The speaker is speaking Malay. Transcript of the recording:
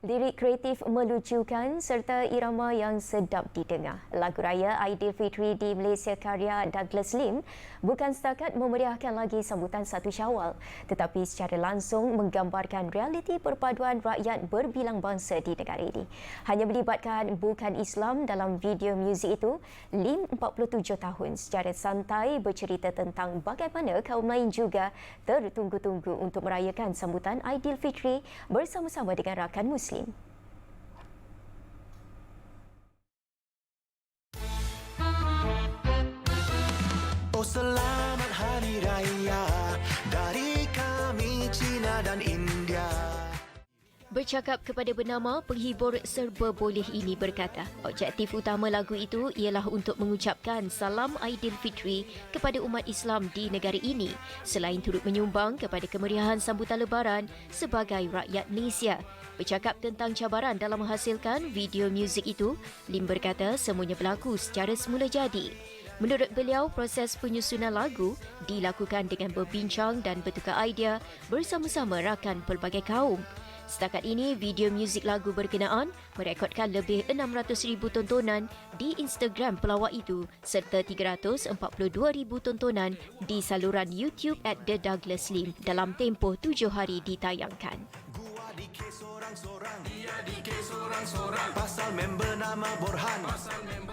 Lirik kreatif melucukan serta irama yang sedap didengar. Lagu raya Aidilfitri di Malaysia karya Douglas Lim bukan setakat memeriahkan lagi sambutan satu syawal tetapi secara langsung menggambarkan realiti perpaduan rakyat berbilang bangsa di negara ini. Hanya melibatkan bukan Islam dalam video muzik itu, Lim 47 tahun secara santai bercerita tentang bagaimana kaum lain juga tertunggu-tunggu untuk merayakan sambutan Aidilfitri bersama-sama dengan rakan Muslim. Oh selamat hari raya dari kami Cina dan India. Bercakap kepada bernama penghibur serba boleh ini berkata, objektif utama lagu itu ialah untuk mengucapkan salam Aidilfitri kepada umat Islam di negara ini selain turut menyumbang kepada kemeriahan sambutan lebaran sebagai rakyat Malaysia. Bercakap tentang cabaran dalam menghasilkan video muzik itu, Lim berkata semuanya berlaku secara semula jadi. Menurut beliau, proses penyusunan lagu dilakukan dengan berbincang dan bertukar idea bersama-sama rakan pelbagai kaum. Setakat ini, video muzik lagu berkenaan merekodkan lebih 600,000 tontonan di Instagram pelawak itu serta 342,000 tontonan di saluran YouTube at The Douglas Lim dalam tempoh tujuh hari ditayangkan. Gua sorang-sorang. Dia sorang-sorang. Pasal member nama Borhan. Pasal member